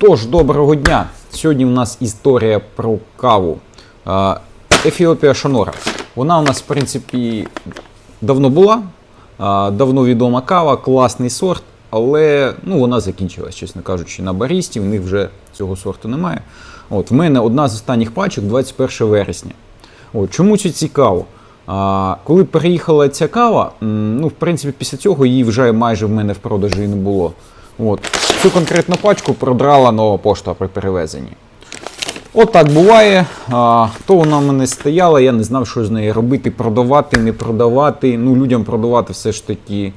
Тож, доброго дня! Сьогодні у нас історія про каву. Ефіопія Шонора. Вона у нас, в принципі, давно була, давно відома кава, класний сорт, але ну, вона закінчилась, чесно кажучи, на барісті. В них вже цього сорту немає. От, в мене одна з останніх пачок 21 вересня. От, чому це цікаво? А, коли переїхала ця кава, ну, в принципі, після цього її вже майже в мене в продажі не було. От. Цю конкретну пачку продрала нова пошта при перевезенні. От так буває. А, то вона в мене стояла, я не знав, що з нею робити, продавати, не продавати. Ну, людям продавати все ж таки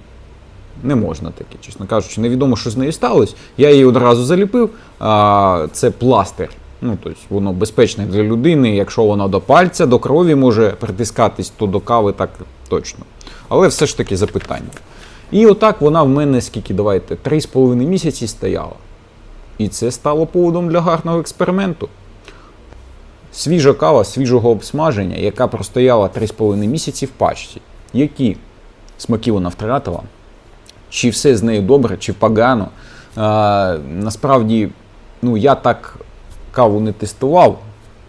не можна таке, чесно кажучи. Невідомо, що з нею сталося. Я її одразу заліпив. А, це пластир. Ну, тобто воно безпечне для людини. Якщо воно до пальця, до крові може притискатись, то до кави так точно. Але все ж таки запитання. І отак вона в мене скільки, давайте, 3,5 місяці стояла. І це стало поводом для гарного експерименту. Свіжа кава свіжого обсмаження, яка простояла 3,5 місяці в пачці. Які смаки вона втратила? Чи все з нею добре, чи погано? А, насправді, ну, я так каву не тестував,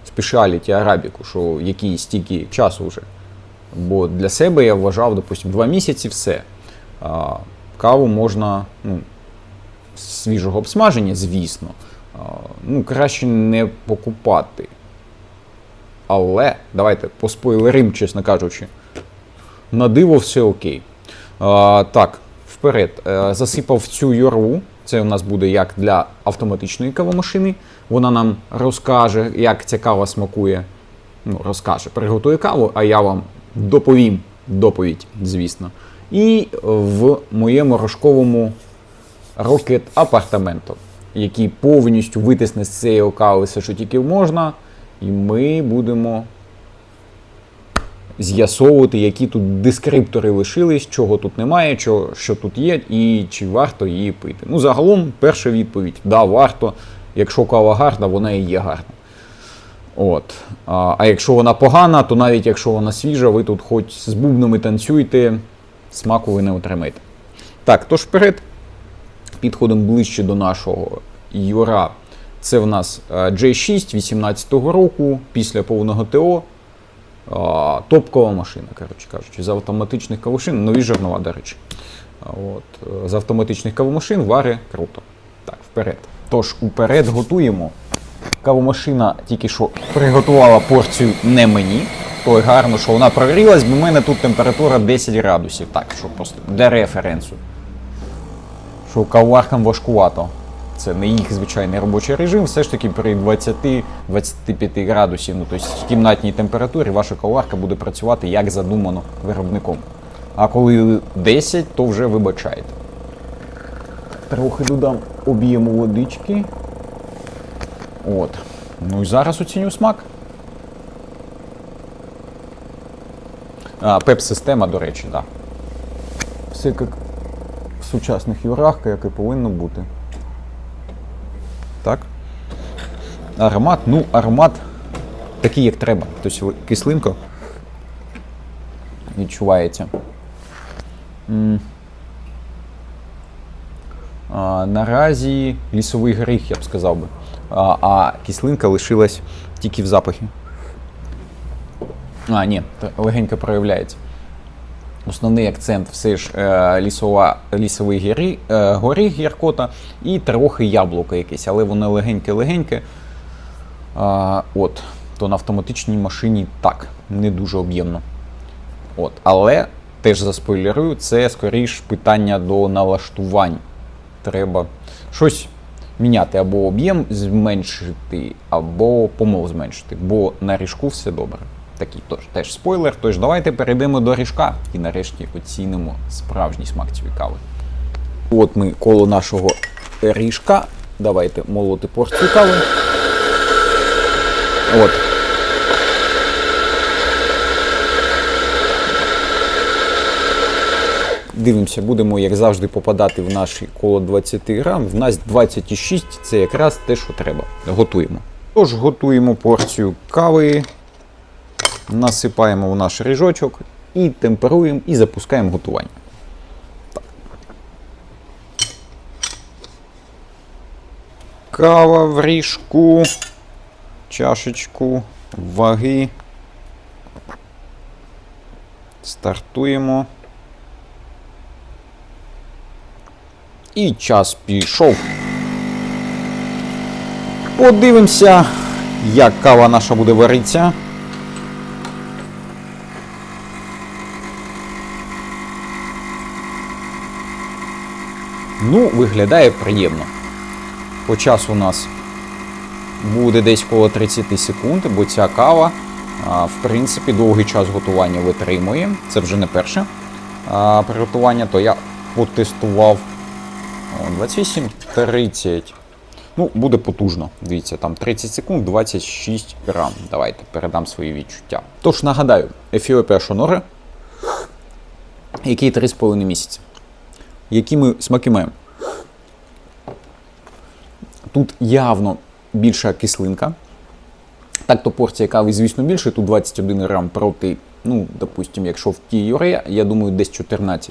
спешіаліті арабіку, що який стільки часу вже. Бо для себе я вважав, допустим, 2 місяці все. Каву можна ну, свіжого обсмаження, звісно, ну, краще не покупати. Але давайте поспойлерим, чесно кажучи. На диво все окей. А, так, вперед. Е, засипав цю юрву. Це у нас буде як для автоматичної кавомашини. Вона нам розкаже, як ця кава смакує. Ну, розкаже, приготує каву, а я вам доповім доповідь, звісно. І в моєму рожковому Rocket апартаменту, який повністю витисне з цієї кави все, що тільки можна. І ми будемо з'ясовувати, які тут дескриптори лишились, чого тут немає, що, що тут є, і чи варто її пити. Ну, загалом, перша відповідь: да, варто. Якщо кава гарна, вона і є гарна. От. А, а якщо вона погана, то навіть якщо вона свіжа, ви тут хоч з бубнами танцюйте, смаку ви не отримаєте. Так, тож вперед, підходимо ближче до нашого Юра. Це в нас е, J6 18-го року, після повного ТО. А, Топкова машина, коротше кажучи, з автоматичних кавошин, нові жернова, до речі. От, е, з автоматичних кавомашин вари круто. Так, вперед. Тож, уперед готуємо. Кавомашина тільки що приготувала порцію не мені. То й гарно, що вона прогрілась, бо в мене тут температура 10 градусів. Так, що просто для референсу. Що каваркам важкувато. Це не їх звичайний робочий режим, все ж таки при 20-25 градусів, ну тобто в кімнатній температурі ваша каварка буде працювати як задумано виробником. А коли 10, то вже вибачаєте. Трохи додам об'єму водички. От. Ну і зараз оціню смак. Пеп-система, до речі, так. Да. Все як в сучасних юрах, як і повинно бути. Так. Аромат, ну, аромат такий, як треба. Тобто кислинка відчувається. А, наразі лісовий горіх, я б сказав би. А, а кислинка лишилась тільки в запахі. А, ні, легенько проявляється. Основний акцент все ж е, лісова, лісовий гірі, е, горіх гіркота і трохи яблуко якесь, але воно легеньке-легеньке. А, от, то на автоматичній машині так, не дуже об'ємно. От, але теж заспойлерую, це скоріш питання до налаштувань. Треба щось міняти або об'єм зменшити, або помол зменшити, бо на ріжку все добре. Такий тож, теж спойлер. Тож давайте перейдемо до ріжка і нарешті оцінимо справжній смак цієї кави. От ми коло нашого ріжка. Давайте молоти порцію кави. От. Дивимося, будемо, як завжди, попадати в наші коло 20 грам. В нас 26 це якраз те, що треба. Готуємо. Тож готуємо порцію кави, насипаємо в наш ріжочок і темперуємо, і запускаємо готування. Кава в ріжку. Чашечку ваги. Стартуємо. І час пішов. Подивимося, як кава наша буде варитися. Ну, виглядає приємно. По часу у нас буде десь коло 30 секунд, бо ця кава, в принципі, довгий час готування витримує. Це вже не перше приготування, то я потестував 28-30. Ну, буде потужно. Дивіться, там 30 секунд, 26 грам. Давайте передам свої відчуття. Тож нагадаю, Ефіопія Шонори, який 3,5 місяці. Які ми смаки маємо? Тут явно більша кислинка. Так, то порція кави, звісно, більше, тут 21 грам проти, ну, допустим, якщо в тій юре, я думаю, десь 14.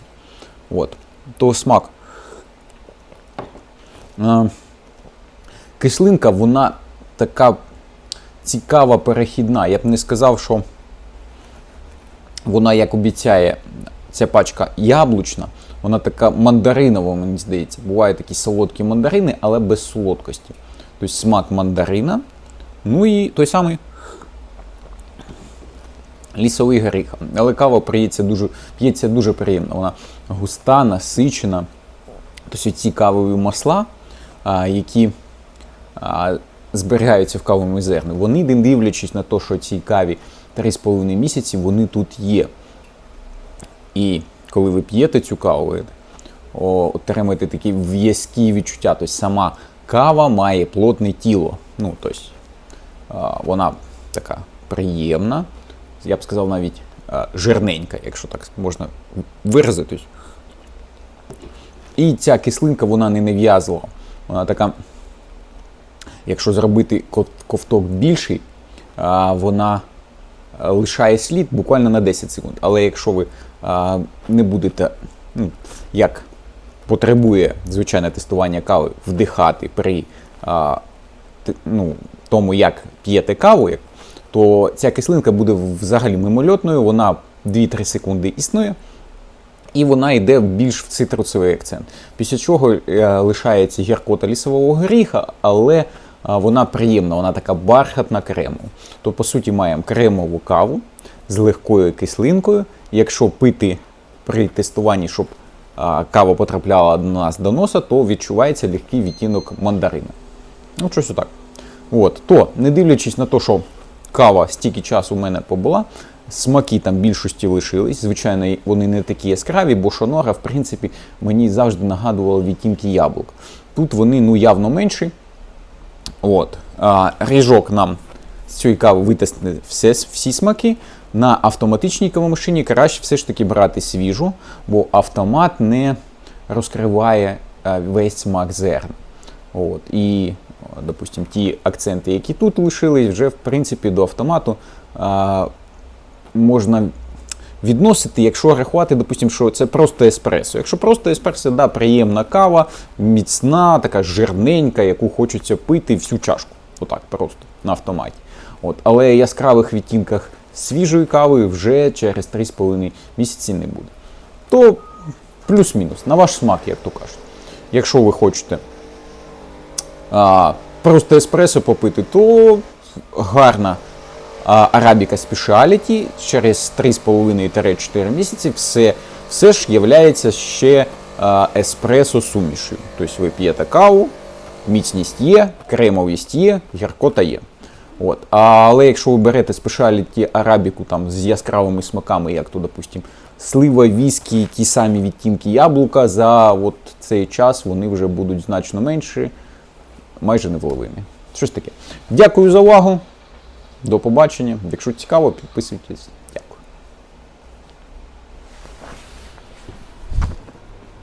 От. То смак. А, кислинка, вона така цікава, перехідна. Я б не сказав, що вона, як обіцяє, ця пачка яблучна, вона така мандаринова, мені здається. Бувають такі солодкі мандарини, але без солодкості. Тобто смак мандарина. Ну і той самий лісовий горіх. Але кава п'ється дуже, п'ється дуже приємно. Вона густа, насичена. Тобто ці кавові масла, які зберігаються в кавовому зерні, вони, не дивлячись на те, що цій каві 3,5 місяці, вони тут є. І коли ви п'єте цю каву, ви отримаєте такі в'язкі відчуття. Тобто сама кава має плотне тіло. Ну, тобто, вона така приємна, я б сказав навіть жирненька, якщо так можна виразитись. І ця кислинка, вона не нав'язлива. Вона така, якщо зробити ковток більший, вона лишає слід буквально на 10 секунд. Але якщо ви а, не будете, ну, як потребує звичайне тестування кави, вдихати при а, т- ну, тому, як п'єте каву, то ця кислинка буде взагалі мимольотною, вона 2-3 секунди існує. І вона йде більш в цитрусовий акцент. Після чого е, лишається гіркота лісового горіха, але е, вона приємна, вона така бархатна кремова. То, по суті, маємо кремову каву з легкою кислинкою. Якщо пити при тестуванні, щоб кава потрапляла до нас до носа, то відчувається легкий відтінок мандарина. Ну, щось отак. От, то, не дивлячись на те, що кава стільки часу у мене побула, смаки там більшості лишились. Звичайно, вони не такі яскраві, бо шонора, в принципі, мені завжди нагадувала відтінки яблук. Тут вони ну, явно менші. От. Ріжок нам з цієї кави витисне все, всі смаки. На автоматичній кавомашині краще все ж таки брати свіжу, бо автомат не розкриває весь смак зерна. От. І, допустим, ті акценти, які тут лишились, вже в принципі до автомату а, можна відносити, якщо рахувати, допустим, що це просто еспресо. Якщо просто еспресо, да, приємна кава, міцна, така жирненька, яку хочеться пити всю чашку. Отак, просто на автоматі. От. Але яскравих відтінках свіжої кави вже через 3,5 місяці не буде. То плюс-мінус, на ваш смак, як то кажуть. Якщо ви хочете а, просто еспресо попити, то гарна Arabica Speciality через 3,5-4 місяці все, все ж є ще еспресо сумішю. Тобто ви п'єте каву, міцність є, кремовість є, гіркота є. От. Але якщо ви берете спешаліті арабіку там з яскравими смаками, як то, допустим, слива, віскі, ті самі відтінки яблука, за от цей час вони вже будуть значно менші, майже невловимі. Щось таке. Дякую за увагу. До побачення. Якщо цікаво, підписуйтесь.